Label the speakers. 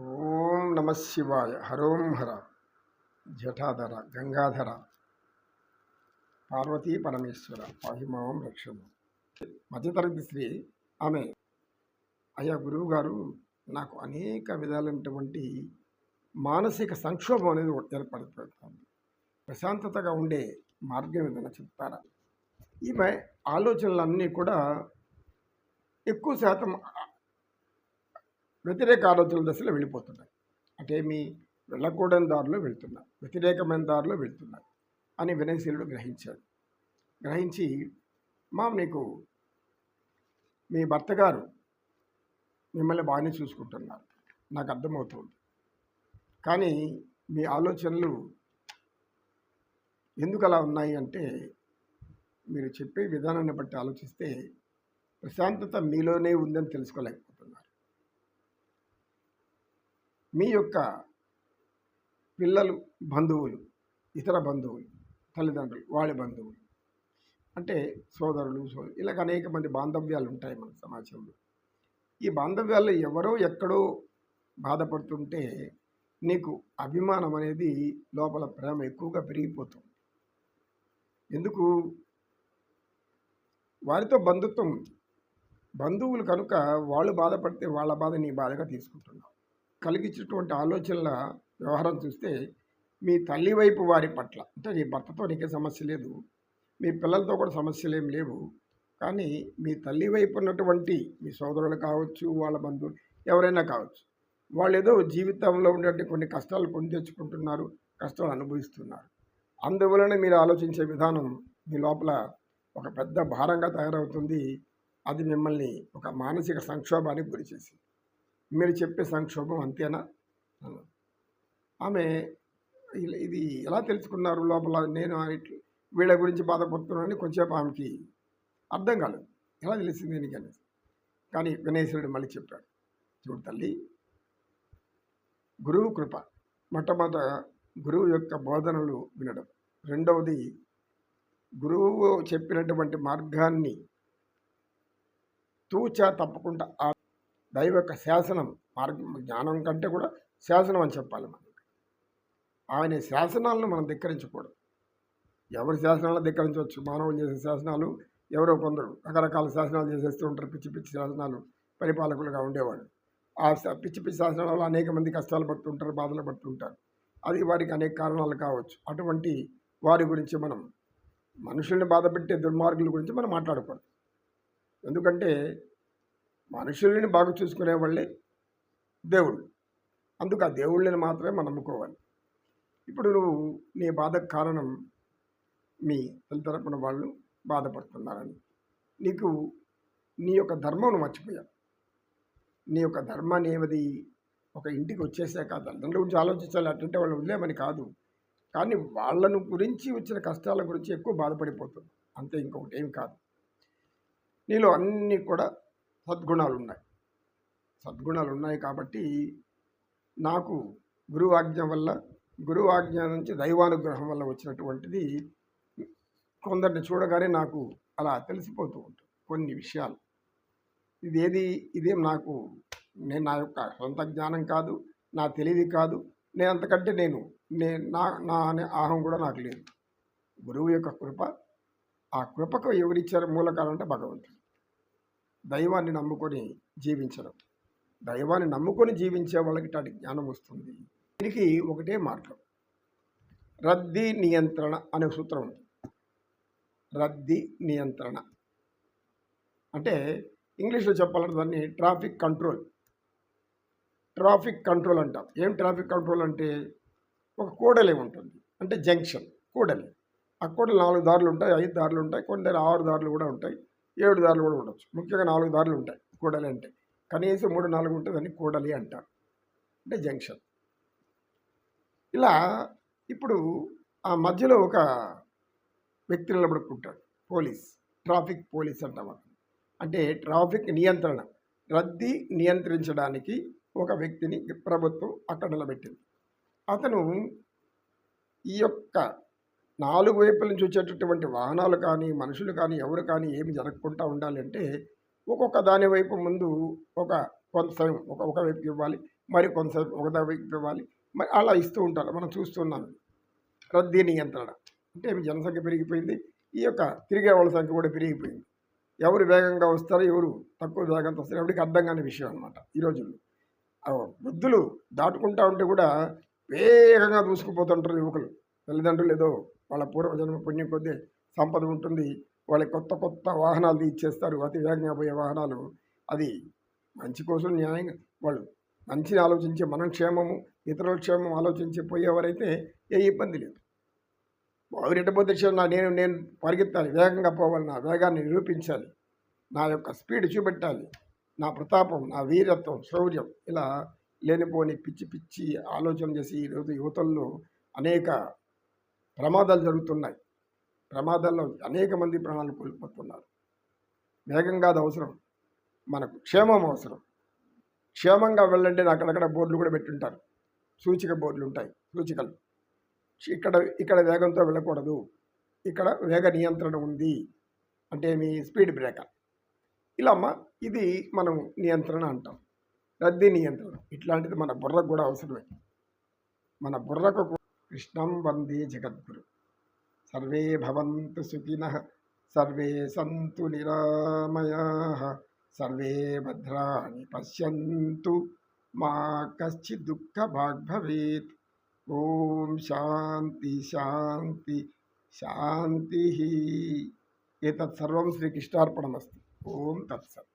Speaker 1: ఓం నమ శివాయ. హరోం హర. గంగాధర పార్వతీ పరమేశ్వర పాహిమావం రక్షము. మధ్యతరగతి స్త్రీ ఆమె అయ్యా గురువు గారు నాకు అనేక విధాలైనటువంటి మానసిక సంక్షోభం అనేది ఏర్పడిపోతుంది ప్రశాంతతగా ఉండే మార్గం ఏదైనా చెప్తారా? ఈమె ఆలోచనలన్నీ కూడా ఎక్కువ శాతం వ్యతిరేక ఆలోచనల దశలో వెళ్ళిపోతున్నాయి. అంటే మీ వెళ్ళకూడని దారిలో వెళ్తున్నారు. వ్యతిరేకమైన దారిలో వెళ్తున్నారు అని వినయశీలుడు గ్రహించాడు. గ్రహించి మా నీకు మీ భర్త గారు మిమ్మల్ని బాగానే చూసుకుంటున్నారు. నాకు అర్థమవుతుంది. కానీ మీ ఆలోచనలు ఎందుకు అలా ఉన్నాయి అంటే మీరు చెప్పే విధానాన్ని బట్టి ఆలోచిస్తే ప్రశాంతత మీలోనే ఉందని తెలుసుకోలేకపోతున్నారు. మీ యొక్క పిల్లలు బంధువులు ఇతర బంధువులు తల్లిదండ్రులు వాళ్ళ బంధువులు అంటే సోదరులు సో ఇలాగ అనేక మంది బాంధవ్యాలు ఉంటాయి మన సమాజంలో. ఈ బాంధవ్యాల్లో ఎవరో ఎక్కడో బాధపడుతుంటే నీకు అభిమానం అనేది లోపల ప్రేమ ఎక్కువగా పెరిగిపోతుంది. ఎందుకు? వారితో బంధుత్వం ఉంది బంధువులు కనుక వాళ్ళు బాధపడితే వాళ్ళ బాధ నీ బాధగా తీసుకుంటున్నావు. కలిగించినటువంటి ఆలోచనల వ్యవహారం చూస్తే మీ తల్లి వైపు వారి పట్ల అంటే నీ భర్తతో నీకే సమస్య లేదు మీ పిల్లలతో కూడా సమస్యలు ఏం లేవు కానీ మీ తల్లి వైపు ఉన్నటువంటి మీ సోదరులు కావచ్చు వాళ్ళ బంధువులు ఎవరైనా కావచ్చు వాళ్ళు ఏదో జీవితంలో ఉన్నటువంటి కొన్ని కష్టాలు కొని తెచ్చుకుంటున్నారు కష్టాలు అనుభవిస్తున్నారు. అందువలన మీరు ఆలోచించే విధానం మీ లోపల ఒక పెద్ద భారంగా తయారవుతుంది. అది మిమ్మల్ని ఒక మానసిక సంక్షోభానికి గురి చేసింది. మీరు చెప్పే సంక్షోభం అంతేనా? ఆమె ఇది ఎలా తెలుసుకున్నారు లోపల? నేను వీళ్ళ గురించి బాధపడుతున్నానని కొంచెంసేపు ఆమెకి అర్థం కాలేదు. ఎలా తెలిసింది నీకు అనేసి కానీ వినేశ్వరుడు మళ్ళీ చెప్పాడు. చూడు తల్లి గురువు కృప మొట్టమొదట గురువు యొక్క బోధనలు వినడం. రెండవది గురువు చెప్పినటువంటి మార్గాన్ని తూచా తప్పకుండా ఆ దైవ యొక్క శాసనం మార్గం జ్ఞానం కంటే కూడా శాసనం అని చెప్పాలి మనం ఆయన శాసనాలను మనం ధిక్కరించకూడదు. ఎవరి శాసనాలను ధిక్కరించవచ్చు? మానవులు చేసే శాసనాలు ఎవరో కొందరు రకరకాల శాసనాలు చేసేస్తూ ఉంటారు పిచ్చి పిచ్చి శాసనాలు పరిపాలకులుగా ఉండేవాళ్ళు. ఆ పిచ్చి పిచ్చి శాసనాల వల్ల అనేక మంది కష్టాలు పడుతుంటారు బాధలు పడుతుంటారు అది వారికి అనేక కారణాలు కావచ్చు. అటువంటి వారి గురించి మనం మనుషుల్ని బాధపెట్టే దుర్మార్గుల గురించి మనం మాట్లాడకూడదు. ఎందుకంటే మనుషుల్ని బాగా చూసుకునే వాళ్ళే దేవుళ్ళు. అందుకు ఆ దేవుళ్ళని మాత్రమే మనం నమ్ముకోవాలి. ఇప్పుడు నువ్వు నీ బాధకు కారణం మీ తల్లి తరపున వాళ్ళు బాధపడుతున్నారని. నీకు నీ యొక్క ధర్మం మర్చిపోయావు. నీ యొక్క ధర్మాన్ని ఏమది ఒక ఇంటికి వచ్చేసాక తల్లిదండ్రుల గురించి ఆలోచించాలి అటుంటే వాళ్ళు వదిలేమని కాదు. కానీ వాళ్ళను గురించి వచ్చిన కష్టాల గురించి ఎక్కువ బాధపడిపోతుంది అంతే ఇంకొకటి ఏం కాదు. నీలో అన్నీ కూడా సద్గుణాలు ఉన్నాయి సద్గుణాలు ఉన్నాయి కాబట్టి నాకు గురువు ఆజ్ఞ వల్ల గురువు ఆజ్ఞ నుంచి దైవానుగ్రహం వల్ల వచ్చినటువంటిది కొందరిని చూడగానే నాకు అలా తెలిసిపోతూ ఉంటుంది కొన్ని విషయాలు. ఇదేది ఇదేం నాకు నేను నా యొక్క సొంత జ్ఞానం కాదు నా తెలివి కాదు నేను అంతకంటే నేను నేను నా నా అనే ఆహం కూడా నాకు లేదు. గురువు యొక్క కృప ఆ కృపకు ఎవరిచ్చారు మూలకాలంటే భగవంతుడు. దైవాన్ని నమ్ముకొని జీవించడం. దైవాన్ని నమ్ముకొని జీవించే వాళ్ళకి అటు జ్ఞానం వస్తుంది. దీనికి ఒకటే మార్గం. రద్దీ నియంత్రణ అనే సూత్రం ఉంది. రద్దీ నియంత్రణ. అంటే ఇంగ్లీష్లో చెప్పాలంటే దాన్ని ట్రాఫిక్ కంట్రోల్. ట్రాఫిక్ కంట్రోల్ అంటాం. ఏం ట్రాఫిక్ కంట్రోల్ అంటే? ఒక కూడలి ఉంటుంది. అంటే జంక్షన్. కూడలి. ఆ కూడలి నాలుగు దారులు ఉంటాయి ఐదు దారులు ఉంటాయి కొన్ని దగ్గర ఆరు దారులు కూడా ఉంటాయి. ఏడు దారులు కూడా ఉండొచ్చు. ముఖ్యంగా నాలుగు దారులు ఉంటాయి కూడలి అంటే. కనీసం మూడు నాలుగు ఉంటుంది అని కూడలి అంటారు. అంటే జంక్షన్. ఇలా ఇప్పుడు ఆ మధ్యలో ఒక వ్యక్తి నిలబడుకుంటాడు పోలీస్. ట్రాఫిక్ పోలీస్ అంటాం అంటే ట్రాఫిక్ నియంత్రణ రద్దీ నియంత్రించడానికి ఒక వ్యక్తిని ప్రభుత్వం అక్కడ నిలబెట్టింది. అతను ఈ యొక్క నాలుగు వైపుల నుంచి వచ్చేటటువంటి వాహనాలు కానీ మనుషులు కానీ ఎవరు కానీ ఏమి జరగకుండా ఉండాలంటే ఒక్కొక్క దాని వైపు ముందు ఒక కొంత సమయం ఒక ఒక వైపుకి ఇవ్వాలి మరి కొంతసేపు ఒక వైపు ఇవ్వాలి మరి అలా ఇస్తూ ఉంటారు. మనం చూస్తున్నాం రద్దీ నియంత్రణ అంటే జనసంఖ్య పెరిగిపోయింది. ఈ యొక్క తిరిగే వాళ్ళ సంఖ్య కూడా పెరిగిపోయింది. ఎవరు వేగంగా వస్తారో ఎవరు తక్కువ వేగంతో వస్తారో ఎవరికి అర్థం కాని విషయం అనమాట ఈ రోజుల్లో. వృద్ధులు దాటుకుంటా ఉంటే కూడా వేగంగా దూసుకుపోతుంటారు యువకులు. తల్లిదండ్రులు ఏదో వాళ్ళ పూర్వజన్మ పుణ్యం కొద్దీ సంపద ఉంటుంది. వాళ్ళకి కొత్త కొత్త వాహనాలు ఇచ్చేస్తారు అతి వేగంగా పోయే వాహనాలు. అది మంచి కోసం న్యాయంగా వాళ్ళు మంచిని ఆలోచించే మన క్షేమము ఇతరుల క్షేమం ఆలోచించి పోయేవారైతే ఏ ఇబ్బంది లేదు. పోతే నా నేను నేను పరిగెత్తాలి. వేగంగా పోవాలి. నా వేగాన్ని నిరూపించాలి. నా యొక్క స్పీడ్ చూపెట్టాలి. నా ప్రతాపం నా వీరత్వం శౌర్యం ఇలా లేనిపోని పిచ్చి పిచ్చి ఆలోచన చేసి ఈరోజు యువతల్లో అనేక ప్రమాదాలు జరుగుతున్నాయి. ప్రమాదాల్లో అనేక మంది ప్రాణాలు కోల్పోతున్నారు. వేగంగా అది అవసరం. మనకు క్షేమం అవసరం. క్షేమంగా వెళ్ళండి అక్కడక్కడ బోర్డులు కూడా పెట్టుంటారు. సూచిక బోర్డులు ఉంటాయి. సూచికలు. ఇక్కడ ఇక్కడ వేగంతో వెళ్ళకూడదు. ఇక్కడ వేగ నియంత్రణ ఉంది. అంటే మీ స్పీడ్ బ్రేకర్. ఇలా అమ్మ ఇది మనం నియంత్రణ అంటాం. రద్దీ నియంత్రణ. ఇట్లాంటిది మన బుర్రకు కూడా అవసరమే. మన బుర్రకు कृष्णं वंदे जगद्गुरु। सर्वे भवन्तु सुखिनः, सर्वे सन्तु निरामयाः, सर्वे भद्राणि पश्यन्तु, मा कश्चित् दुःखभाग् भवेत्। ॐ शान्ति शान्ति, शान्तिः। एतत् सर्वं श्रीकृष्णार्पणमस्ति। ॐ तत्सत्।